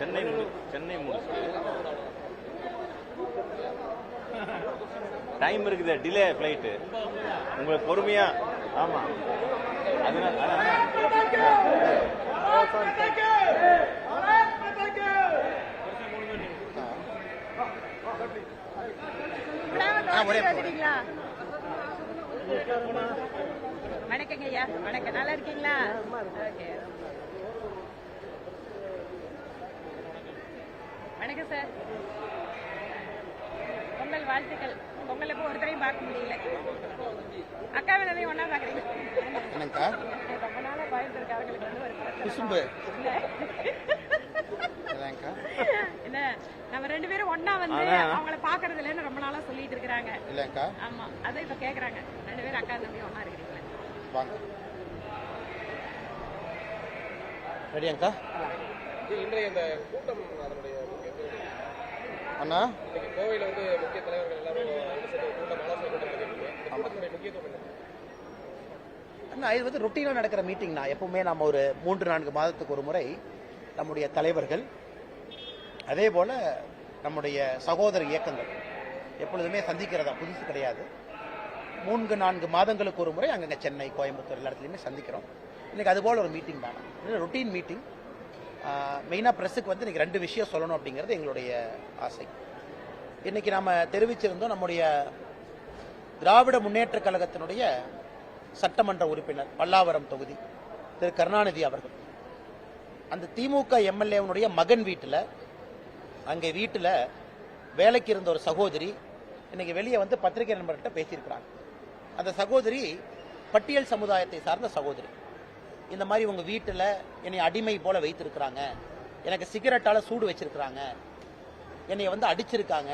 சென்னை முடி சென்னை முடிச்சு டைம் இருக்குது டிலே ஃப்ளைட்டு உங்களுக்கு பொறுமையா ஆமா. அதனால வணக்கங்க ஐயா வணக்கம். நல்லா இருக்கீங்களா? வணக்கம் சார். பொங்கல் வாழ்த்துக்கள். பொங்கல் இப்போ ஒருத்தரையும் பார்க்க முடியல. அக்காவை நிறைய ஒன்றா பார்க்குறீங்க? என்னங்கக்கா ரொம்ப நாளாக பயந்துருக்கு அவர்களுக்கு வந்து ஒரு என்ன? நம்ம ரெண்டு பேரும் ஒண்ணா வந்து. அவங்கள பாக்குறது இல்லைன்னு ரொம்ப நாளா சொல்லிட்டு இருக்கிறாங்க. இல்லைங்கக்கா ஆமா. அதான் இப்ப கேக்குறாங்க. ரெண்டு பேரும் அக்கா தம்பி ஒண்ணா இருக்கிறீங்களா? வாங்க. ரெடியாங்கக்கா இன்றைய இந்த கூட்டம் அதனுடைய அண்ணா? இன்னைக்கு கோவையில் வந்து முக்கிய தலைவர்கள் எல்லாரும் கூட்டம் ஆலோசனை கூட்டம் முக்கியத்துவம் அண்ணா இது வந்து ரொட்டீனாக நடக்கிற மீட்டிங்னா எப்பவுமே நம்ம ஒரு மூன்று நான்கு மாதத்துக்கு ஒரு முறை நம்முடைய தலைவர்கள் அதே போல நம்முடைய சகோதர இயக்கங்கள் எப்பொழுதுமே சந்திக்கிறதா? புதுசு கிடையாது. மூன்று நான்கு மாதங்களுக்கு ஒரு முறை அங்கங்க சென்னை கோயம்புத்தூர் எல்லா இடத்துலையுமே சந்திக்கிறோம். இன்னைக்கு அது போல ஒரு மீட்டிங் தான் ரொட்டீன் மீட்டிங் மெயினாக ப்ரெஸ்ஸுக்கு வந்து இன்றைக்கி ரெண்டு விஷயம் சொல்லணும் அப்படிங்கிறது எங்களுடைய ஆசை. இன்றைக்கி நாம் தெரிவிச்சிருந்தோம் நம்முடைய திராவிட முன்னேற்ற கழகத்தினுடைய சட்டமன்ற உறுப்பினர் பல்லாவரம் தொகுதி திரு கருணாநிதி அவர்கள். அந்த திமுக எம்எல்ஏவனுடைய மகன் வீட்டில் அங்கே வீட்டில் வேலைக்கு இருந்த ஒரு சகோதரி இன்னைக்கு வெளியே வந்து பத்திரிகை நண்பர்கிட்ட பேசியிருக்கிறாங்க. அந்த சகோதரி பட்டியல் சமுதாயத்தை சார்ந்த சகோதரி. இந்த மாதிரி உங்க வீட்டில் என்னை அடிமை போல வைத்திருக்கிறாங்க. எனக்கு சிகரெட்டால சூடு வச்சிருக்கிறாங்க. என்னை வந்து அடிச்சிருக்காங்க.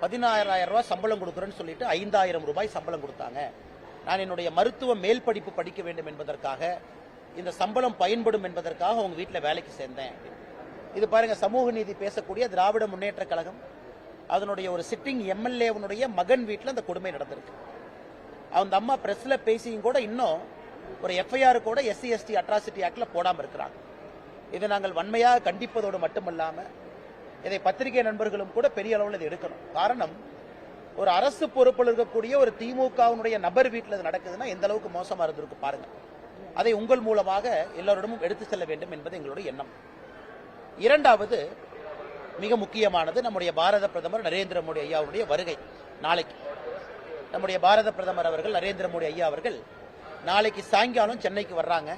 பதினாயிரம் ரூபாய் சம்பளம் கொடுக்குறேன்னு சொல்லிட்டு ஐந்தாயிரம் ரூபாய் சம்பளம் கொடுத்தாங்க. நான் என்னுடைய மருத்துவ மேல் படிப்பு படிக்க வேண்டும் என்பதற்காக இந்த சம்பளம் பயன்படும் என்பதற்காக உங்க வீட்டில் வேலைக்கு சேர்ந்தேன். இது பாருங்க சமூக நீதி பேசக்கூடிய திராவிட முன்னேற்ற கழகம். அதனுடைய ஒரு சிட்டிங் எம்எல்ஏவனுடைய மகன் வீட்டில் அந்த கொடுமை நடந்திருக்கு. அந்த அம்மா பிரஸ்ல பேசியும் கூட இன்னும் ஒரு எஃப்ஐஆர் கூட எஸ்சி எஸ்டி அட்ராசிட்டி ஆக்டில் போடாமல் இருக்கிறாங்க. இதை நாங்கள் வன்மையாக கண்டிப்பதோடு மட்டுமல்லாமல் இதை பத்திரிகை நண்பர்களும் கூட பெரிய அளவில் இதை எடுக்கணும். காரணம் ஒரு அரசு பொறுப்பில் இருக்கக்கூடிய ஒரு திமுகவினுடைய நபர் வீட்டில் இது நடக்குதுன்னா எந்த அளவுக்கு மோசமாக இருந்திருக்கு பாருங்க. அதை உங்கள் மூலமாக எல்லோரிடமும் எடுத்து செல்ல வேண்டும் என்பது எங்களுடைய எண்ணம். இரண்டாவது மிக முக்கியமானது நம்முடைய பாரத பிரதமர் நரேந்திர மோடி ஐயாவுடைய வருகை நாளைக்கு. நம்முடைய பாரத பிரதமர் அவர்கள் நரேந்திர மோடி ஐயா அவர்கள் நாளைக்கு சாயங்காலம் சென்னைக்கு வர்றாங்க.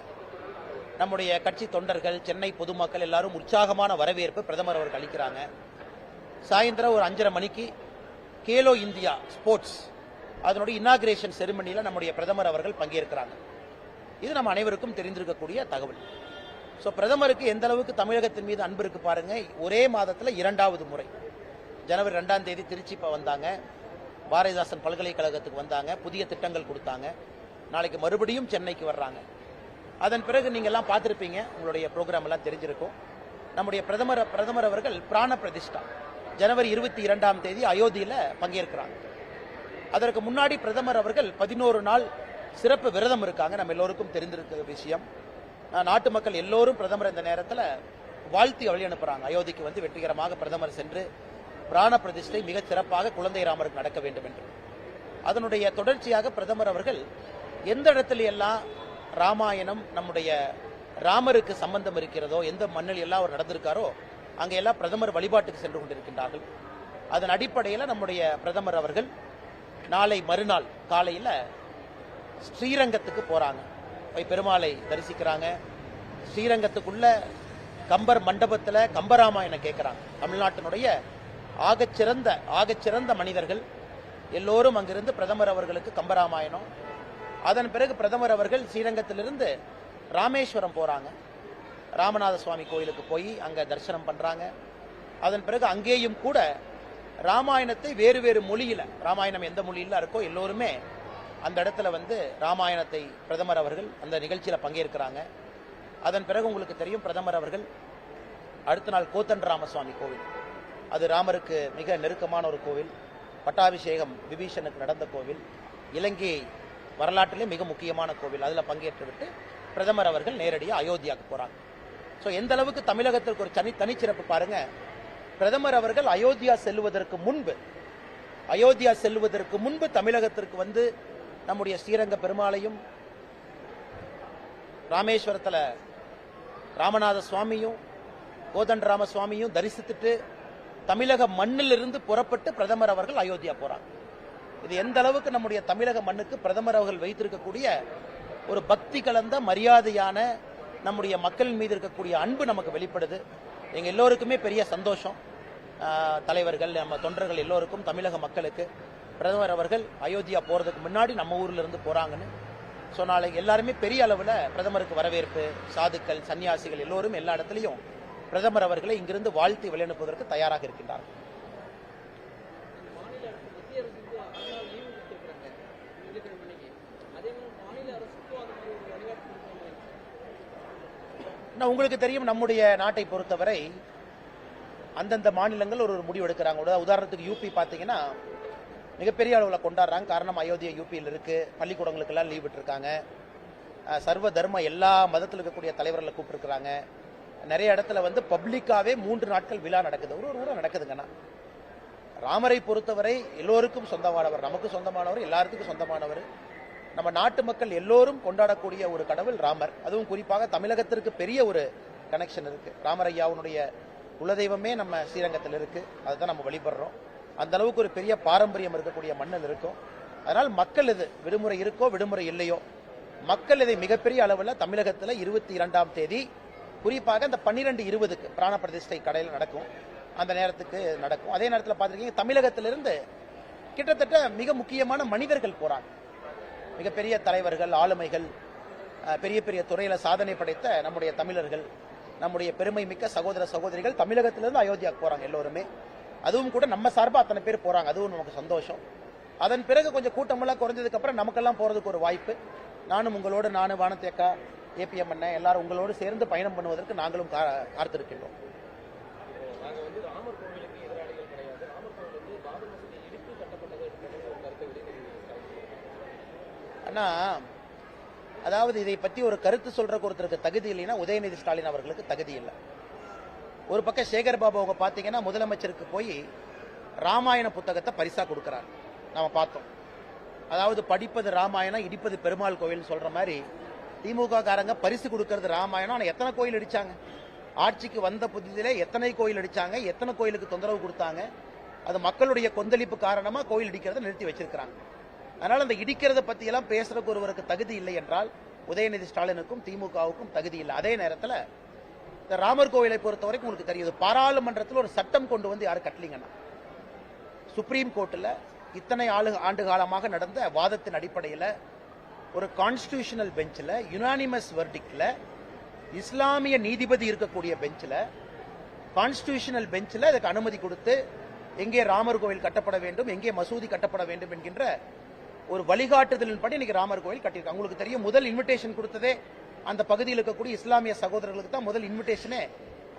நம்முடைய கட்சி தொண்டர்கள் சென்னை பொதுமக்கள் எல்லாரும் உற்சாகமான வரவேற்பு பிரதமர் அவர்கள் அளிக்கிறாங்க. சாயந்தரம் ஒரு அஞ்சரை மணிக்கு கேலோ இந்தியா ஸ்போர்ட்ஸ் அதனுடைய இனாகிரேஷன் செரிமனியில் நம்முடைய பிரதமர் அவர்கள் பங்கேற்கிறாங்க. இது நம்ம அனைவருக்கும் தெரிந்திருக்கக்கூடிய தகவல். ஸோ பிரதமருக்கு எந்த அளவுக்கு தமிழகத்தின் மீது அன்பு இருக்கு பாருங்க. ஒரே மாதத்தில் இரண்டாவது முறை. ஜனவரி ரெண்டாம் தேதி திருச்சி இப்போ வந்தாங்க. பாரதிதாசன் பல்கலைக்கழகத்துக்கு வந்தாங்க. புதிய திட்டங்கள் கொடுத்தாங்க. நாளைக்கு மறுபடியும் சென்னைக்கு வர்றாங்க. அதன் பிறகு நீங்க எல்லாம் பார்த்துருப்பீங்க உங்களுடைய ப்ரோக்ராம் எல்லாம் தெரிஞ்சிருக்கும். நம்முடைய பிரதமர் பிரதமர் அவர்கள் பிராண பிரதிஷ்டா. ஜனவரி இருபத்தி இரண்டாம் தேதி அயோத்தியில பங்கேற்கிறாங்க அதற்கு முன்னாடி பிரதமர் அவர்கள் பதினோரு நாள் சிறப்பு விரதம் இருக்காங்க. நம்ம எல்லோருக்கும் தெரிந்திருக்க விஷயம். நாட்டு மக்கள் எல்லோரும் பிரதமர் இந்த நேரத்தில் வாழ்த்தி வழி அனுப்புறாங்க. அயோத்திக்கு வந்து வெற்றிகரமாக பிரதமர் சென்று பிராண பிரதிஷ்டை மிகச் சிறப்பாக குழந்தை ராமருக்கு நடக்க வேண்டும் என்று. அதனுடைய தொடர்ச்சியாக பிரதமர் அவர்கள் எந்த இடத்துல எல்லாம் ராமாயணம் நம்முடைய ராமருக்கு சம்பந்தம் இருக்கிறதோ எந்த மண்ணில் எல்லாம் அவர் நடந்திருக்காரோ அங்கெல்லாம் பிரதமர் வழிபாட்டுக்கு சென்று கொண்டிருக்கின்றார்கள். அதன் அடிப்படையில் நம்முடைய பிரதமர் அவர்கள் நாளை மறுநாள் காலையில் ஸ்ரீரங்கத்துக்கு போகிறாங்க போய் பெருமாளை தரிசிக்கிறாங்க. ஸ்ரீரங்கத்துக்குள்ள கம்பர் மண்டபத்தில் கம்பராமாயணம் கேட்குறாங்க தமிழ்நாட்டினுடைய ஆகச்சிறந்த ஆகச்சிறந்த மனிதர்கள் எல்லோரும் அங்கிருந்து பிரதமர் அவர்களுக்கு கம்பராமாயணம் அதன் பிறகு பிரதமர் அவர்கள் ஸ்ரீரங்கத்திலிருந்து ராமேஸ்வரம் போகிறாங்க ராமநாத சுவாமி கோயிலுக்கு போய் அங்கே தரிசனம் பண்ணுறாங்க அதன் பிறகு அங்கேயும் கூட ராமாயணத்தை வேறு வேறு மொழியில் ராமாயணம் எந்த மொழியில் இருக்கோ எல்லோருமே அந்த இடத்துல வந்து ராமாயணத்தை பிரதமர் அவர்கள் அந்த நிகழ்ச்சியில் பங்கேற்கிறாங்க. அதன் பிறகு உங்களுக்கு தெரியும் பிரதமர் அவர்கள் அடுத்த நாள் கோத்தன் ராமசுவாமி கோவில். அது ராமருக்கு மிக நெருக்கமான ஒரு கோவில். பட்டாபிஷேகம் விபீஷனுக்கு நடந்த கோவில். இலங்கை வரலாற்றிலே மிக முக்கியமான கோவில். அதில் பங்கேற்றுவிட்டு பிரதமர் அவர்கள் நேரடியாக அயோத்தியாவுக்கு போகிறாங்க ஸோ எந்த அளவுக்கு தமிழகத்திற்கு ஒரு தனி தனிச்சிறப்பு பாருங்க. பிரதமர் அவர்கள் அயோத்தியா செல்வதற்கு முன்பு அயோத்தியா செல்வதற்கு முன்பு தமிழகத்திற்கு வந்து நம்முடைய ஸ்ரீரங்க பெருமாளையும் ராமேஸ்வரத்தில் ராமநாத சுவாமியும் கோதண்டராம சுவாமியும் தரிசித்துட்டு தமிழக மண்ணிலிருந்து புறப்பட்டு பிரதமர் அவர்கள் அயோத்தியா போறாங்க. இது எந்த அளவுக்கு நம்முடைய தமிழக மண்ணுக்கு பிரதமர் அவர்கள் வைத்திருக்கக்கூடிய ஒரு பக்தி கலந்த மரியாதையான நம்முடைய மக்கள் மீது இருக்கக்கூடிய அன்பு நமக்கு வெளிப்படுது. எங்கள் எல்லோருக்குமே பெரிய சந்தோஷம். தலைவர்கள் நம்ம தொண்டர்கள் எல்லோருக்கும் தமிழக மக்களுக்கு. பிரதமர் அவர்கள் அயோத்தியா போகிறதுக்கு முன்னாடி நம்ம ஊரில் இருந்து போகிறாங்கன்னு ஸோ நாளைக்கு எல்லாருமே பெரிய அளவில் பிரதமருக்கு வரவேற்பு சாதுக்கள் சன்னியாசிகள் எல்லோரும் எல்லா இடத்துலையும் பிரதமர் அவர்களை இங்கிருந்து வாழ்த்தி வெளியனுப்புவதற்கு தயாராக இருக்கின்றார்கள் மாநில மத்திய அரசுக்கு ஆறு நாள் லீவு கொடுத்துருக்காங்க திங்கட்கிழமை அன்னைக்கு அதே மாதிரி மாநில அரசுக்கும் அந்த மாதிரி ஒரு வழிகாட்டு கொடுக்கணும் நான் உங்களுக்கு தெரியும் நம்முடைய நாட்டை பொறுத்தவரை அந்தந்த மாநிலங்கள் ஒரு ஒரு முடிவு எடுக்கிறாங்க. உதாரணத்துக்கு யூபி பார்த்தீங்கன்னா மிகப்பெரிய அளவில் கொண்டாடுறாங்க. காரணம் அயோத்தியா யூபியில் இருக்கு. பள்ளிக்கூடங்களுக்கெல்லாம் லீவ் விட்டுருக்காங்க. சர்வ தர்ம எல்லா மதத்தில் இருக்கக்கூடிய தலைவர்களை கூப்பிட்டுருக்காங்க நிறைய இடத்துல வந்து பப்ளிக்காகவே மூன்று நாட்கள் விழா நடக்குது. ஒரு ஒரு ஊரில் நடக்குதுங்கண்ணா ராமரை பொறுத்தவரை எல்லோருக்கும் சொந்தமானவர். நமக்கு சொந்தமானவர் எல்லாருக்கும் சொந்தமானவர். நம்ம நாட்டு மக்கள் எல்லோரும் கொண்டாடக்கூடிய ஒரு கடவுள் ராமர். அதுவும் குறிப்பாக தமிழகத்திற்கு பெரிய ஒரு கனெக்ஷன் இருக்கு. ராமர் ஐயாவுடைய குலதெய்வமே நம்ம ஸ்ரீரங்கத்தில் இருக்கு. அதுதான் நம்ம வழிபடுறோம். அந்த அளவுக்கு ஒரு பெரிய பாரம்பரியம் இருக்கக்கூடிய மண்ணில் இருக்கும். அதனால் மக்கள் இது விடுமுறை இருக்கோ விடுமுறை இல்லையோ மக்கள் இதை மிகப்பெரிய அளவில் தமிழகத்தில் இருபத்தி இரண்டாம் தேதி குறிப்பாக இந்த பன்னிரெண்டு இருபதுக்கு பிராண பிரதிஷ்டை கடையில் நடக்கும். அந்த நேரத்துக்கு நடக்கும். அதே நேரத்தில் பார்த்துருக்கீங்க தமிழகத்திலிருந்து கிட்டத்தட்ட மிக முக்கியமான மனிதர்கள் போறாங்க. மிகப்பெரிய தலைவர்கள் ஆளுமைகள் பெரிய பெரிய துறையில் சாதனை படைத்த நம்முடைய தமிழர்கள் நம்முடைய பெருமை மிக்க சகோதர சகோதரிகள் தமிழகத்திலிருந்து அயோத்தியாவுக்கு போகிறாங்க எல்லோருமே. அதுவும் கூட நம்ம சார்பாக அத்தனை பேர் போகிறாங்க அதுவும் நமக்கு சந்தோஷம். அதன் பிறகு கொஞ்சம் கூட்டமெல்லாம் குறைஞ்சதுக்கப்புறம் நமக்கெல்லாம் போகிறதுக்கு ஒரு வாய்ப்பு. நானும் உங்களோடு நானும் வானத்தேக்கா ஏபிஎம் அண்ணன் எல்லாரும் உங்களோடு சேர்ந்து பயணம் பண்ணுவதற்கு நாங்களும் கா- காத்திருக்கின்றோம் நாங்க வந்து ராமர் கோவிலுக்கு எதிராளிகள் கிடையாது ராமர் கோவில் வந்து பாபர் மசூதி இடித்து கட்டப்பட்டது அப்படின்ற ஒரு கருத்தை என்னன்னா அதாவது இதை பத்தி ஒரு கருத்து சொல்றதுக்கு ஒருத்தருக்கு தகுதி இல்லைன்னா உதயநிதி ஸ்டாலின் அவர்களுக்கு தகுதி இல்லை. ஒரு பக்கம் சேகர் பாபு அவங்க பாத்தீங்கன்னா முதலமைச்சருக்கு போய் ராமாயண புத்தகத்தை பரிசா கொடுக்குறாங்க நாம பார்த்தோம். அதாவது படிப்பது ராமாயணம் இடிப்பது பெருமாள் கோவில் சொல்ற மாதிரி திமுக காரங்க பரிசு கொடுக்கறது ராமாயணம் ஆனா எத்தனை கோயில் அடிச்சாங்க? ஆட்சிக்கு வந்த புதிதிலே எத்தனை கோயில் அடிச்சாங்க? எத்தனை கோயிலுக்கு தொந்தரவு கொடுத்தாங்க? அது மக்களுடைய கொந்தளிப்பு காரணமா கோயில் அடிக்கிறத நிறுத்தி வச்சிருக்கிறாங்க. அதனால் அந்த இடிக்கிறத பற்றியெல்லாம் பேசுறதுக்கு ஒருவருக்கு தகுதி இல்லை என்றால் உதயநிதி ஸ்டாலினுக்கும் திமுகவுக்கும் தகுதி இல்லை. அதே நேரத்தில் இந்த ராமர் கோவிலை பொறுத்த வரைக்கும் உங்களுக்கு தெரியுது பாராளுமன்றத்தில் ஒரு சட்டம் கொண்டு வந்து யாரும் கட்டலீங்கன்னா. சுப்ரீம் கோர்ட்டில் இத்தனை ஆளு ஆண்டு காலமாக நடந்த வாதத்தின் அடிப்படையில் ஒரு கான்ஸ்டியூஷனல் பெஞ்சில் யுனானிமஸ் வெர்டிக்ல இஸ்லாமிய நீதிபதி இருக்கக்கூடிய பெஞ்சில் கான்ஸ்டியூஷனல் பெஞ்சில் அதுக்கு அனுமதி கொடுத்து எங்கே ராமர் கோவில் கட்டப்பட வேண்டும் எங்கே மசூதி கட்டப்பட வேண்டும் என்கின்ற ஒரு வழிகாட்டுதலின்படி இன்னைக்கு ராமர் கோவில் கட்டியிருக்காங்க. உங்களுக்கு தெரியும் முதல் இன்விடேஷன் கொடுத்ததே அந்த பகுதியில் இருக்கக்கூடிய இஸ்லாமிய சகோதரர்களுக்கு தான் முதல் இன்விடேஷனே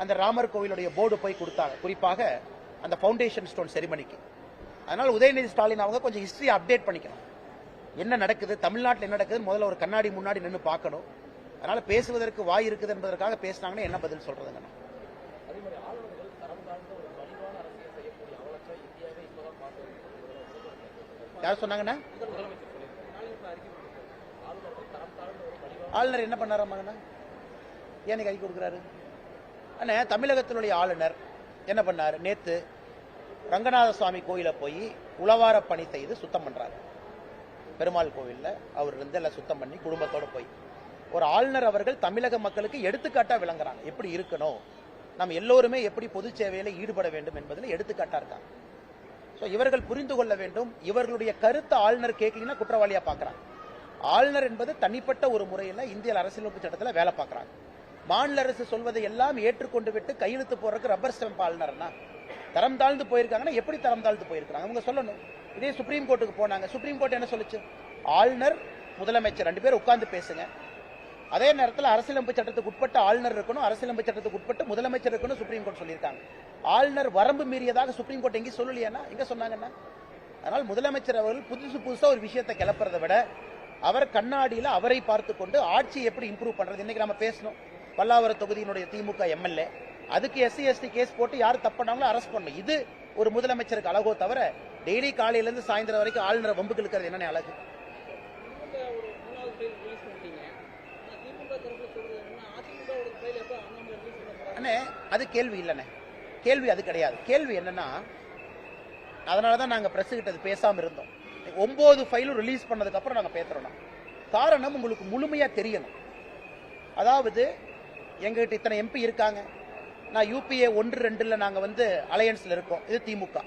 அந்த ராமர் கோவிலுடைய போர்டு போய் கொடுத்தாங்க. குறிப்பாக அந்த ஃபவுண்டேஷன் ஸ்டோன் செரிமனிக்கு அதனால உதயநிதி ஸ்டாலின் அவங்க கொஞ்சம் ஹிஸ்டரி அப்டேட் பண்ணிக்கணும். என்ன நடக்குது தமிழ்நாட்டில் என்ன நடக்குதுன்னு முதல்ல ஒரு கண்ணாடி முன்னாடி நின்று பார்க்கணும். அதனால பேசுவதற்கு வாய் இருக்குது என்பதற்காக பேசினாங்கன்னா என்ன பதில் சொல்றதுங்க அதே மாதிரி ஆளுநர்கள் தரம் தாழ்ந்த ஒரு மலிவான அரசியல் செய்யக்கூடிய அவலத்தை இந்தியாவே இப்பதான் பார்க்குறது யார் சொன்னாங்கன்னா முதலமைச்சர் சொல்லியிருக்காரு நாளைக்கு இப்ப அறிக்கை கொடுத்திருக்காரு. ஆளுநர்கள் தரம் தாழ்ந்த யார் மலிவான ஆளுநர் என்ன பண்ணாராமாங்கண்ணா ஏன் கை கொடுக்குறாரு? அண்ணா தமிழகத்தினுடைய ஆளுநர் என்ன பண்ணாரு? நேத்து ரங்கநாத சுவாமி கோயில போய் உளவார பணி செய்து சுத்தம் பண்றாரு. பெருமாள் கோவில்ல அவர் இருந்து எல்லாம் சுத்தம் பண்ணி குடும்பத்தோட போய். ஒரு ஆளுநர் அவர்கள் தமிழக மக்களுக்கு எடுத்துக்காட்டா விளங்குறாங்க. எப்படி இருக்கணும்? நம்ம எல்லோருமே எப்படி பொது சேவையில ஈடுபட வேண்டும் என்பதில் எடுத்துக்காட்டா இருக்காங்க. ஸோ இவர்கள் புரிந்து கொள்ள வேண்டும். இவர்களுடைய கருத்தை ஆளுநர் கேட்கலீங்கன்னா குற்றவாளியாக பார்க்குறாங்க ஆளுநர் என்பது தனிப்பட்ட ஒரு முறையில் இந்திய அரசியலமைப்பு சட்டத்தில் வேலை பார்க்குறாங்க மாநில அரசு சொல்வதை எல்லாம் ஏற்றுக்கொண்டு விட்டு கையெழுத்து போடுறதுக்கு ரப்பர் ஸ்டாம்ப் ஆளுநர்னா தரம் தாழ்ந்து போயிருக்காங்கன்னா எப்படி தரம் தாழ்ந்து போயிருக்காங்க அவங்க சொல்லணும். இதே சுப்ரீம் கோர்ட்டுக்கு போனாங்க. சுப்ரீம் கோர்ட் என்ன சொல்லுச்சு? ஆளுநர் முதலமைச்சர் ரெண்டு பேரும் உட்கார்ந்து பேசுங்க. அதே நேரத்தில் அரசியலமைப்பு சட்டத்துக்கு உட்பட்ட ஆளுநர் இருக்கணும் அரசியலமைப்பு சட்டத்துக்கு உட்பட்டு முதலமைச்சர் இருக்கணும் சுப்ரீம் கோர்ட் சொல்லியிருக்காங்க. ஆளுநர் வரம்பு மீறியதாக சுப்ரீம் கோர்ட் எங்கேயும் சொல்லலையானா எங்க சொன்னாங்கன்னா அதனால் முதலமைச்சர் அவர்கள் புதுசு புதுசாக ஒரு விஷயத்தை கிளப்புறதை விட அவர் கண்ணாடியில் அவரை பார்த்து கொண்டு ஆட்சி எப்படி இம்ப்ரூவ் பண்றது? இன்னைக்கு நம்ம பேசணும். பல்லாவரம் தொகுதியினுடைய திமுக எம்எல்ஏ அதுக்கு எஸ்சி எஸ்டி கேஸ் போட்டு யார் தப்பானாங்களோ அரெஸ்ட் பண்ணணும். இது ஒரு முதலமைச்சருக்கு அழகோ தவிர டெய்லி காலையிலேருந்து சாயந்தரம் வரைக்கும் ஆளுநர் வம்புக்கு இருக்கிறது என்னென்ன அழகு திமுக ஒரு மூணாவது ஃபைல் ரிலீஸ் பண்ணிட்டீங்க ஆனா திமுக தரப்புல சொல்றது என்னன்னா அதிமுகவோட ஃபைல் எப்போ அண்ணாமலை ரிலீஸ் பண்ண போறாங்க அண்ணே அது கேள்வி இல்லைண்ணே. கேள்வி அது கிடையாது. கேள்வி என்னன்னா அதனால தான் நாங்கள் ப்ரெஸ்ஸுக்கிட்ட கிட்ட அது பேசாமல் இருந்தோம். ஒம்பது ஃபைலும் ரிலீஸ் பண்ணதுக்கப்புறம் நாங்கள் பேசுகிறோம் காரணம் உங்களுக்கு முழுமையாக தெரியணும். அதாவது எங்ககிட்ட இத்தனை எம்பி இருக்காங்க. நான் யூபிஏ ஒன்று ரெண்டில் நாங்கள் வந்து அலையன்ஸில் இருக்கோம். இது திமுக.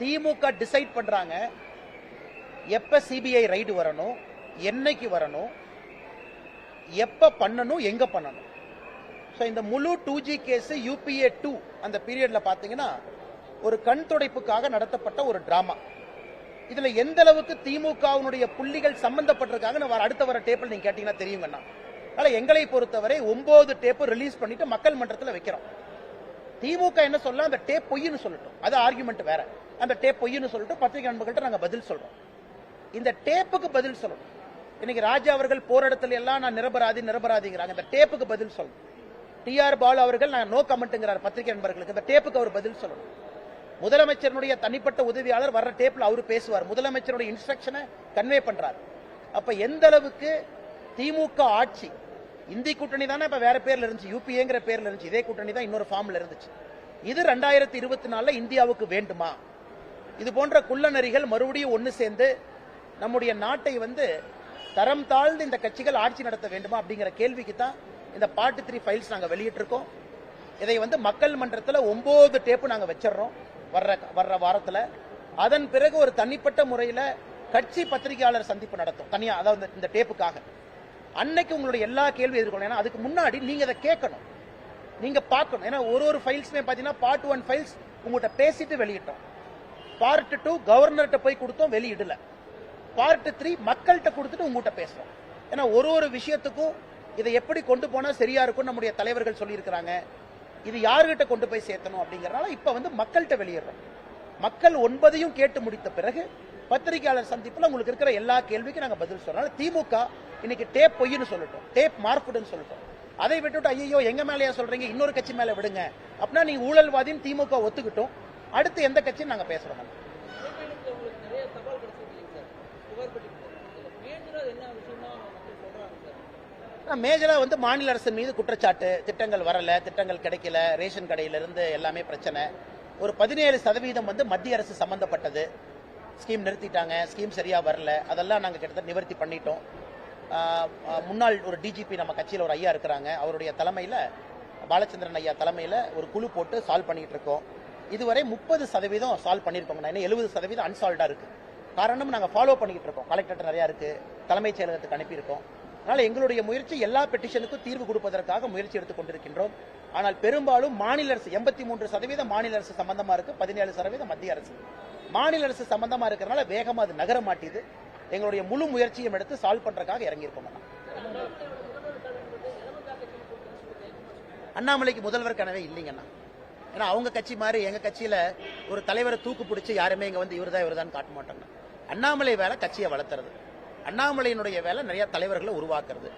திமுக டிசைட் பண்ணுறாங்க எப்போ சிபிஐ ரைடு வரணும் என்னைக்கு வரணும் எப்போ பண்ணணும் எங்கே பண்ணணும். ஸோ இந்த முழு two G case UPA two அந்த பீரியட்ல பார்த்தீங்கன்னா ஒரு கண் துடைப்புக்காக நடத்தப்பட்ட ஒரு டிராமா இதுல எந்த அளவுக்கு திமுகவினுடைய புள்ளிகள் சம்பந்தப்பட்டிருக்காங்கன்னு வர அடுத்த வர டேப்பில் நீங்க கேட்டீங்கன்னா தெரியுங்கண்ணா அதனால எங்களை பொறுத்தவரை ஒன்பது டேப்பு ரிலீஸ் பண்ணிட்டு மக்கள் மன்றத்தில் வைக்கிறோம். திமுக என்ன சொல்ல அந்த டேப் பொய்ன்னு சொல்லட்டும். அது ஆர்குமெண்ட் வேற. அந்த டேப் பொய்ன்னு சொல்லிட்டு பத்திரிகை நண்பர்கள்ட்ட நாங்க பதில் சொல்றோம். இந்த டேப்புக்கு பதில் சொல்லணும். இன்னைக்கு ராஜா அவர்கள் போராட்டத்துல எல்லாம் நான் நிரபராதி நிரபராதிங்கிறாங்க. இந்த டேப்புக்கு பதில் சொல்லணும். டிஆர் பாலு அவர்கள் நான் நோ கமெண்ட்ங்கிறார் பத்திரிகை நண்பர்களுக்கு. இந்த டேப்புக்கு அவர் பதில் சொல்லணும். முதலமைச்சருடைய தனிப்பட்ட உதவியாளர் வர்ற டேப்பில் அவர் பேசுவார். முதலமைச்சருடைய இன்ஸ்ட்ரக்ஷனை கன்வே பண்றார். அப்ப எந்த அளவுக்கு திமுக ஆட்சி இந்தி கூட்டணி தானே இப்ப வேற பேர்ல இருந்துச்சு யூபிஏங்கிற பேர்ல இருந்துச்சு இதே கூட்டணி தான் இன்னொரு ஃபார்ம்ல இருந்துச்சு. இது ரெண்டாயிரத்தி இருபத்தி நாலுல இந்தியாவுக்கு வேண்டுமா? இது போன்ற குள்ளநரிகள் மறுபடியும் ஒன்னு சேர்ந்து நம்முடைய நாட்டை வந்து தரம் தாழ்ந்து இந்த கட்சிகள் ஆட்சி நடத்த வேண்டுமா அப்படிங்கிற கேள்விக்கு தான் இந்த பார்ட் த்ரீ ஃபைல்ஸ் நாங்கள் வெளியிட்டிருக்கோம். இதை வந்து மக்கள் மன்றத்தில் ஒம்பது டேப்பு நாங்கள் வச்சிடுறோம். வர்ற வர்ற வாரத்தில். அதன் பிறகு ஒரு தனிப்பட்ட முறையில் கட்சி பத்திரிகையாளர் சந்திப்பு நடத்தும். தனியாக அதாவது இந்த டேப்புக்காக அன்னைக்கு உங்களுடைய எல்லா கேள்வி எதிர்கொள்ளணும். ஏன்னா அதுக்கு முன்னாடி நீங்க அதை கேட்கணும். நீங்க பார்க்கணும். ஏன்னா ஒரு ஒரு ஃபைல்ஸ்மே பார்த்தீங்கன்னா பார்ட் ஒன் ஃபைல்ஸ் உங்கள்கிட்ட பேசிட்டு வெளியிட்டோம். பார்ட் டூ கவர்னர்கிட்ட போய் கொடுத்தோம் வெளியிடலை. பார்ட் த்ரீ மக்கள்கிட்ட கொடுத்துட்டு உங்ககிட்ட பேசுறோம். ஏன்னா ஒரு ஒரு விஷயத்துக்கும் இதை எப்படி கொண்டு போனால் சரியா இருக்கும் நம்முடைய தலைவர்கள் சொல்லியிருக்கிறாங்க. இது யாருகிட்ட கொண்டு போய் சேர்த்தணும் அப்படிங்கிறனால இப்ப வந்து மக்கள்கிட்ட வெளியிடுறோம். மக்கள் ஒன்பதையும் கேட்டு முடித்த பிறகு பத்திரிகையாளர் சந்திப்பில் உங்களுக்கு இருக்கிற எல்லா கேள்விக்கும் நாங்கள் பதில் சொல்றோம். திமுக இன்னைக்கு டேப் பொய்னு சொல்லட்டும். டேப் மார்க்குடுன்னு சொல்லட்டும். அதை விட்டுட்டு ஐயோ எங்க மேலேயா சொல்றீங்க? இன்னொரு கட்சி மேல விடுங்க. அப்படின்னா நீங்க ஊழல்வாதின்னு திமுக ஒத்துக்கிட்டோம். அடுத்து எந்த கட்சியும் நாங்கள் பேசுறோம் இடைப்பயணத்துல உங்களுக்கு நிறைய தபால் கிடைச்சிருக்கு இல்லைங்க சார் புகார் பெட்டி மேஜரா அது என்ன விஷயமா மக்கள் சொல்றாங்க ஆனால் மேஜராக வந்து மாநில அரசின் மீது குற்றச்சாட்டு திட்டங்கள் வரல திட்டங்கள் கிடைக்கல ரேஷன் கடையிலிருந்து எல்லாமே பிரச்சனை. ஒரு பதினேழு சதவீதம் வந்து மத்திய அரசு சம்பந்தப்பட்டது. ஸ்கீம் நிறுத்திட்டாங்க ஸ்கீம் சரியாக வரல. அதெல்லாம் நாங்கள் கிட்டத்தட்ட நிவர்த்தி பண்ணிட்டோம். முன்னாள் ஒரு டிஜிபி நம்ம கட்சியில் ஒரு ஐயா இருக்கிறாங்க. அவருடைய தலைமையில் பாலச்சந்திரன் ஐயா தலைமையில் ஒரு குழு போட்டு சால்வ் பண்ணிட்டு இருக்கோம். இதுவரை முப்பது சதவீதம் சால்வ் பண்ணிருக்கோங்க இன்னும் எழுபது சதவீதம் அன்சால்வ்டாக இருக்குது காரணம் நாங்கள் ஃபாலோ பண்ணிக்கிட்டு இருக்கோம். கலெக்டர் நிறையா இருக்குது தலைமைச் செயலகத்துக்கு அனுப்பியிருக்கோம். அதனால் எங்களுடைய முயற்சி எல்லா பெட்டிஷனுக்கும் தீர்வு கொடுப்பதற்காக முயற்சி எடுத்துக் கொண்டிருக்கின்றோம். ஆனால் பெரும்பாலும் மாநில அரசு எண்பத்தி மூன்று சதவீதம் மாநில அரசு சம்பந்தமா இருக்கு பதினேழு சதவீதம் மத்திய அரசு. மாநில அரசு சம்பந்தமா இருக்கிறனால வேகமா அது நகர மாட்டேது. எங்களுடைய முழு முயற்சியும் எடுத்து சால்வ் பண்றதுக்காக இறங்கியிருக்கோம் அண்ணாமலைக்கு முதல்வர் கனவே இல்லைங்கண்ணா ஏன்னா அவங்க கட்சி மாதிரி எங்க கட்சியில ஒரு தலைவரை தூக்கு பிடிச்சு யாருமே இங்க வந்து இவர்தான் இவர்தான் காட்ட மாட்டாங்க. அண்ணாமலை வேலை கட்சியை வளர்த்துறது. அண்ணாமலையினுடைய வேலை நிறைய தலைவர்களை உருவாக்குறது.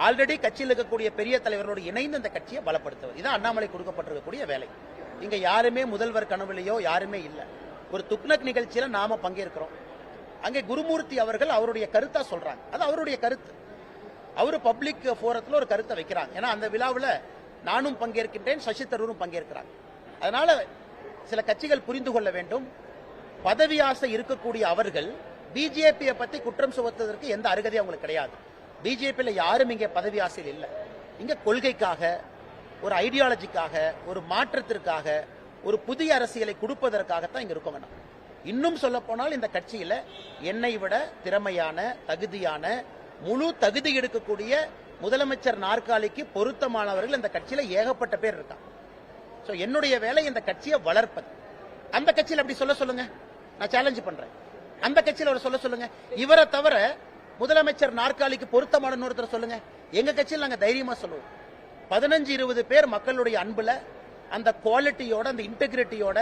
ஆல்ரெடி கட்சியில் இருக்கக்கூடிய பெரிய தலைவர்களோடு இணைந்து அந்த கட்சியை பலப்படுத்துவது. இது அண்ணாமலை கொடுக்கப்பட்டிருக்கக்கூடிய வேலை. இங்க யாருமே முதல்வர் கனவுலையோ யாருமே இல்லை. ஒரு துக்னக் நிகழ்ச்சியில நாம பங்கேற்கிறோம். அங்கே குருமூர்த்தி அவர்கள் அவருடைய கருத்தா சொல்றாங்க. அது அவருடைய கருத்து. அவரு பப்ளிக் போரத்தில் ஒரு கருத்தை வைக்கிறாங்க. ஏன்னா அந்த விழாவில் நானும் பங்கேற்கின்றேன் சசி தரூரும் பங்கேற்கிறாங்க அதனால சில கட்சிகள் புரிந்து கொள்ள வேண்டும். பதவி ஆசை இருக்கக்கூடிய அவர்கள் பிஜேபியை பற்றி குற்றம் சுமத்துவதற்கு எந்த அருகதையும் அவங்களுக்கு கிடையாது. பிஜேபியில் யாரும் இங்கே பதவி ஆசையில் இல்லை. இங்கே கொள்கைக்காக ஒரு ஐடியாலஜிக்காக ஒரு மாற்றத்திற்காக ஒரு புதிய அரசியலை கொடுப்பதற்காகத்தான் இங்கே இருக்க வேணாம் இன்னும் சொல்ல போனால் இந்த கட்சியில் என்னை விட திறமையான தகுதியான முழு தகுதி எடுக்கக்கூடிய முதலமைச்சர் நாற்காலிக்கு பொருத்தமானவர்கள் இந்த கட்சியில் ஏகப்பட்ட பேர் இருக்காங்க. ஸோ என்னுடைய வேலை இந்த கட்சியை வளர்ப்பது. அந்த கட்சியில் அப்படி சொல்ல சொல்லுங்க. நான் சேலஞ்சு பண்றேன். அந்த கட்சியில் அவரை சொல்ல சொல்லுங்க. இவரை தவிர முதலமைச்சர் நாற்காலிக்கு பொருத்தமான ஒருத்தர் சொல்லுங்க. எங்க கட்சியில் நாங்க தைரியமா சொல்லுவோம். பதினஞ்சு இருபது பேர் மக்களுடைய அன்புல அந்த குவாலிட்டியோட அந்த இன்டெகிரிட்டியோட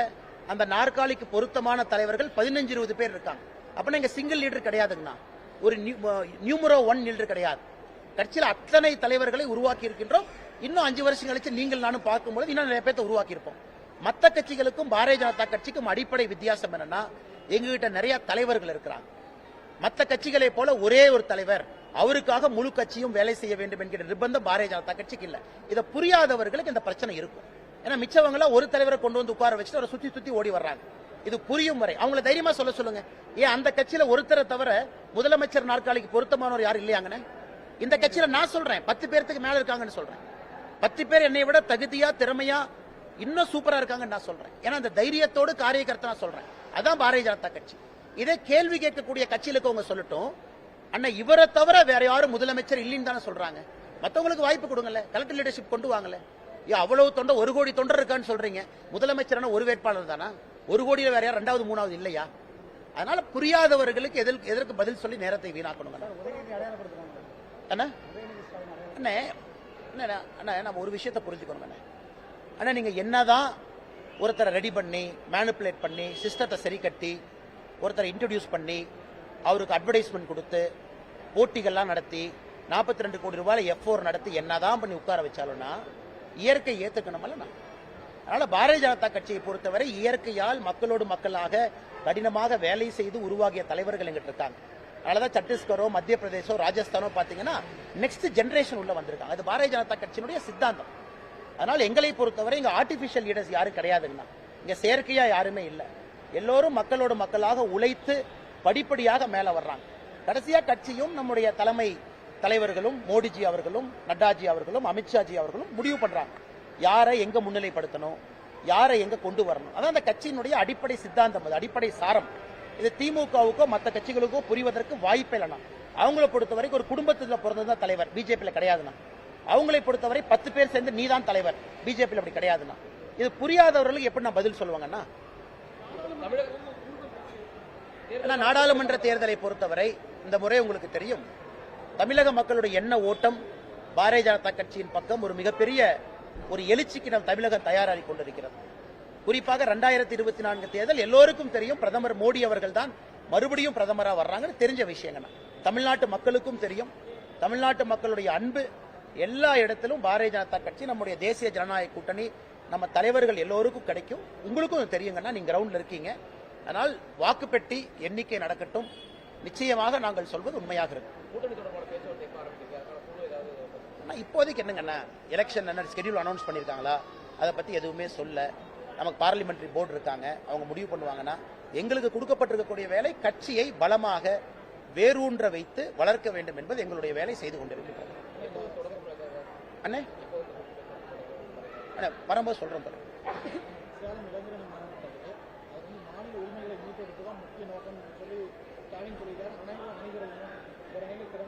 அந்த நாற்காலிக்கு பொருத்தமான தலைவர்கள் பதினஞ்சு இருபது பேர் இருக்காங்க. அப்ப இங்க சிங்கிள் லீடர் கிடையாதுங்கண்ணா. ஒரு நியூமரோ ஒன் லீடர் கிடையாது. கட்சியில் அத்தனை தலைவர்களை உருவாக்கி இருக்கின்றோம் இன்னும் அஞ்சு வருஷம் கழிச்சு நீங்கள் நானும் பார்க்கும்போது இன்னும் நிறைய பேர்த்த உருவாக்கி இருப்போம் மற்ற கட்சிகளுக்கும் பாரதிய ஜனதா கட்சிக்கும் அடிப்படை வித்தியாசம் என்னன்னா எங்ககிட்ட நிறைய தலைவர்கள் இருக்கிறாங்க. மற்ற கட்சிகளை போல ஒரே ஒரு தலைவர் அவருக்காக முழு கட்சியும் வேலை செய்ய வேண்டும் என்கிற நிர்பந்தம் பாரதிய ஜனதா கட்சிக்கு இல்ல. இதை புரியாதவர்களுக்கு இந்த பிரச்சனை இருக்கும். ஏன்னா மிச்சவங்கள ஒரு தலைவரை கொண்டு வந்து உட்கார வச்சுட்டு அவரை சுத்தி சுத்தி ஓடி வர்றாங்க. இது புரியும் வரை. அவங்கள தைரியமா சொல்ல சொல்லுங்க. ஏன் அந்த கட்சியில ஒருத்தரை தவிர முதலமைச்சர் நாற்காலிக்கு பொருத்தமானவர் யாரும் இல்லையாங்கன்னு இந்த கட்சியில நான் சொல்றேன். பத்து பேர்த்துக்கு மேல இருக்காங்கன்னு சொல்றேன். பத்து பேர் என்னை விட தகுதியா திறமையா இன்னும் சூப்பரா இருக்காங்கன்னு நான் சொல்றேன். ஏன்னா அந்த தைரியத்தோடு காரியகர்த்தா நான் சொல்றேன். அதான் பாரதிய ஜனதா கட்சி. இதே கேள்வி கேட்கக்கூடிய கட்சியிலுக்கு அவங்க சொல்லட்டும். அண்ணா இவரை தவிர வேற யாரும் முதலமைச்சர் இல்லைன்னு தானே சொல்றாங்க. மத்தவங்களுக்கு வாய்ப்பு கொடுங்கல்ல. கலெக்டர் லீடர்ஷிப் கொண்டு வாங்கல அவ்வளவு தொண்டை ஒரு கோடி தொண்டர் இருக்கான்னு சொல்றீங்க. முதலமைச்சரான ஒரு வேட்பாளர் தானா? ஒரு கோடியில வேற யார் ரெண்டாவது மூணாவது இல்லையா? அதனால புரியாதவர்களுக்கு எதற்கு எதற்கு பதில் சொல்லி நேரத்தை வீணாக்கணும் அண்ணா அண்ணே? அண்ணா அண்ணா நம்ம ஒரு விஷயத்தை புரிஞ்சுக்கணும் அண்ணே. அண்ணா நீங்க என்னதான் ஒருத்தரை ரெடி பண்ணி மேனுப்புலேட் பண்ணி சிஸ்டத்தை சரி கட்டி ஒருத்தரை இன்ட்ரடியூஸ் பண்ணி அவருக்கு அட்வர்டைஸ்மெண்ட் கொடுத்து போட்டிகள்லாம் நடத்தி நாற்பத்தி ரெண்டு கோடி ரூபாயில் எஃப் நடத்தி என்னதான் பண்ணி உட்கார வச்சாலும்னா இயற்கை ஏற்றுக்கணுமல்ல நான் அதனால் பாரதிய ஜனதா கட்சியை பொறுத்தவரை இயற்கையால் மக்களோடு மக்களாக கடினமாக வேலை செய்து உருவாகிய தலைவர்கள் எங்கிட்ட இருக்காங்க. அதனாலதான் சத்தீஸ்கரோ மத்திய பிரதேசோ ராஜஸ்தானோ பார்த்தீங்கன்னா நெக்ஸ்ட் ஜென்ரேஷன் உள்ள வந்திருக்காங்க. அது பாரதிய ஜனதா கட்சியினுடைய சித்தாந்தம். அதனால் எங்களை பொறுத்தவரை இங்கே ஆர்டிஃபிஷியல் லீடர்ஸ் யாரும் கிடையாதுங்கண்ணா. இங்க செயற்கையா யாருமே இல்லை. எல்லோரும் மக்களோட மக்களாக உழைத்து படிப்படியாக மேல வர்றாங்க. கடைசியா கட்சியும் நம்முடைய தலைமை தலைவர்களும் மோடிஜி அவர்களும் நட்டாஜி அவர்களும் அமித்ஷாஜி அவர்களும் முடிவு பண்றாங்க. யாரை எங்க முன்னிலைப்படுத்தணும்? யாரை எங்க கொண்டு வரணும்? அதான் அந்த கட்சியினுடைய அடிப்படை சித்தாந்தம் அது அடிப்படை சாரம். இது திமுகவுக்கோ மற்ற கட்சிகளுக்கோ புரிவதற்கு வாய்ப்பே இல்லைண்ணா அவங்கள பொறுத்த வரைக்கும் ஒரு குடும்பத்துல பிறந்ததுதான் தலைவர். பிஜேபியில கிடையாதுண்ணா. அவங்களை பொறுத்தவரை பத்து பேர் சேர்ந்து நீதான் தலைவர். பிஜேபியில் அப்படி கிடையாதுன்னா இது புரியாதவர்களுக்கு எப்படி நான் பதில் சொல்லுவாங்கன்னா நாடாளுமன்ற தேர்தலை பொறுத்தவரை இந்த முறை உங்களுக்கு தெரியும். தமிழக மக்களுடைய எண்ண ஓட்டம் பாரதிய ஜனதா கட்சியின் பக்கம் ஒரு மிகப்பெரிய ஒரு எழுச்சிக்கு நம் தமிழகம் தயாராகி கொண்டிருக்கிறது. குறிப்பாக ரெண்டாயிரத்தி இருபத்தி நான்கு தேர்தல் எல்லோருக்கும் தெரியும். பிரதமர் மோடி அவர்கள் தான் மறுபடியும் பிரதமரா வர்றாங்கன்னு தெரிஞ்ச விஷயங்கண்ணா தமிழ்நாட்டு மக்களுக்கும் தெரியும். தமிழ்நாட்டு மக்களுடைய அன்பு எல்லா இடத்திலும் பாரதிய ஜனதா கட்சி நம்முடைய தேசிய ஜனநாயக கூட்டணி நம்ம தலைவர்கள் எல்லோருக்கும் கிடைக்கும். உங்களுக்கும் தெரியுங்கன்னா நீங்க கிரவுண்ட்ல இருக்கீங்க. அதனால் வாக்குப்பெட்டி எண்ணிக்கை நடக்கட்டும். நிச்சயமாக நாங்கள் சொல்வது உண்மையாக இருக்கும். இப்போதைக்கு என்னங்கண்ணா எலெக்ஷன் என்ன ஸ்கெடியூல் அனௌன்ஸ் பண்ணிருக்காங்களா? அதை பத்தி எதுவுமே சொல்ல. நமக்கு பார்லிமெண்டரி போர்டு இருக்காங்க. அவங்க முடிவு பண்ணுவாங்கன்னா எங்களுக்கு கொடுக்கப்பட்டிருக்கக்கூடிய வேலை கட்சியை பலமாக வேரூன்ற வைத்து வளர்க்க வேண்டும் என்பது எங்களுடைய வேலை செய்து கொண்டிருக்கின்றது. அண்ணே. அண்ணே வரும்போது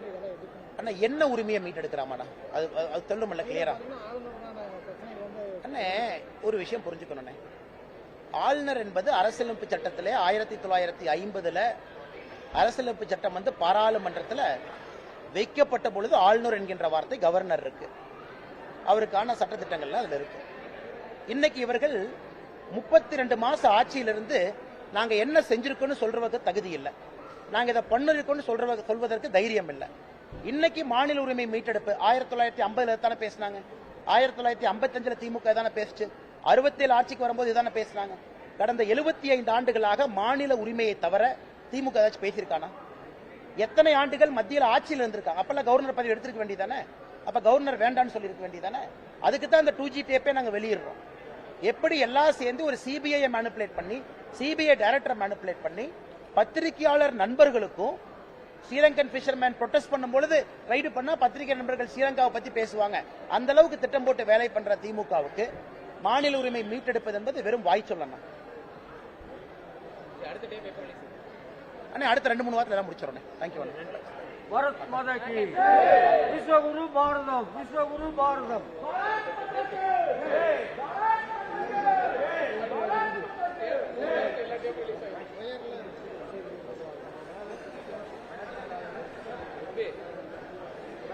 இதெல்லாம் எதிர்க்கணும் அண்ணா என்ன உரிமையை மீட்டெடுக்கிறாமாண்ணா அது அது- சொல்லுமில்ல கிளியரா அண்ணே ஒரு விஷயம் புரிஞ்சுக்கணுண்ணே ஆளுநர் என்பது அரசியலமைப்பு சட்டத்திலே ஆயிரத்தி தொள்ளாயிரத்தி ஐம்பதுல அரசியலமைப்பு சட்டம் வந்து பாராளுமன்றத்தில் வைக்கப்பட்ட பொழுது ஆளுநர் என்கின்ற வார்த்தை கவர்னர் இருக்கு. அவருக்கான சட்டத்திட்டங்கள்லாம் அதில் இருக்கு. இன்னைக்கு இவர்கள் முப்பத்தி ரெண்டு மாசம் ஆட்சியிலிருந்து நாங்கள் என்ன செஞ்சிருக்கோம்னு சொல்றதுக்கு தகுதி இல்லை. நாங்கள் இதை பண்ணிருக்கோம்னு சொல்ற சொல்வதற்கு தைரியம் இல்லை. இன்னைக்கு மாநில உரிமை மீட்டெடுப்பு ஆயிரத்தி தொள்ளாயிரத்தி ஐம்பதுல தானே பேசினாங்க. ஆயிரத்தி தொள்ளாயிரத்தி ஐம்பத்தஞ்சுல திமுக தானே பேசிச்சு. அறுபத்தேழு ஆட்சிக்கு வரும்போது இதானே பேசினாங்க. கடந்த எழுபத்தி ஐந்து ஆண்டுகளாக மாநில உரிமையை தவிர திமுக ஏதாச்சும் பேசியிருக்கானா? எத்தனை ஆண்டுகள் மத்தியில் ஆட்சியில் இருந்திருக்காங்க அப்பெல்லாம் கவர்னர் பதவி எடுத்திருக்க வேண்டியதானே அப்ப கவர்னர் வேண்டாம்னு சொல்லியிருக்க வேண்டியதானே அதுக்கு தான் இந்த டூ ஜி டேப்பே நாங்க வெளியிடுறோம். எப்படி எல்லாம் சேர்ந்து ஒரு சிபிஐ மேனிப்புலேட் பண்ணி சிபிஐ டைரக்டர் மேனிப்புலேட் பண்ணி பத்திரிகையாளர் நண்பர்களுக்கும் ஸ்ரீலங்கன் ஃபிஷர்மேன் ப்ரொடெஸ்ட் பண்ணும்பொழுது ரைடு பண்ணா பத்திரிகை நண்பர்கள் ஸ்ரீலங்காவை பத்தி பேசுவாங்க. அந்த அளவுக்கு திட்டம் போட்டு வேலை பண்ற திமுகவுக்கு மாநில உரிமை மீட்டெடுப்பது என்பது வெறும் வாய் சொல்லணும் அடுத்த ரெண்டு மூணு வாரத்தில் எல்லாம் முடிச்சிடறேன் தேங்க்யூ భరత్ మాతాకి విశ్వగురు భారతం విశ్వగురు భారతం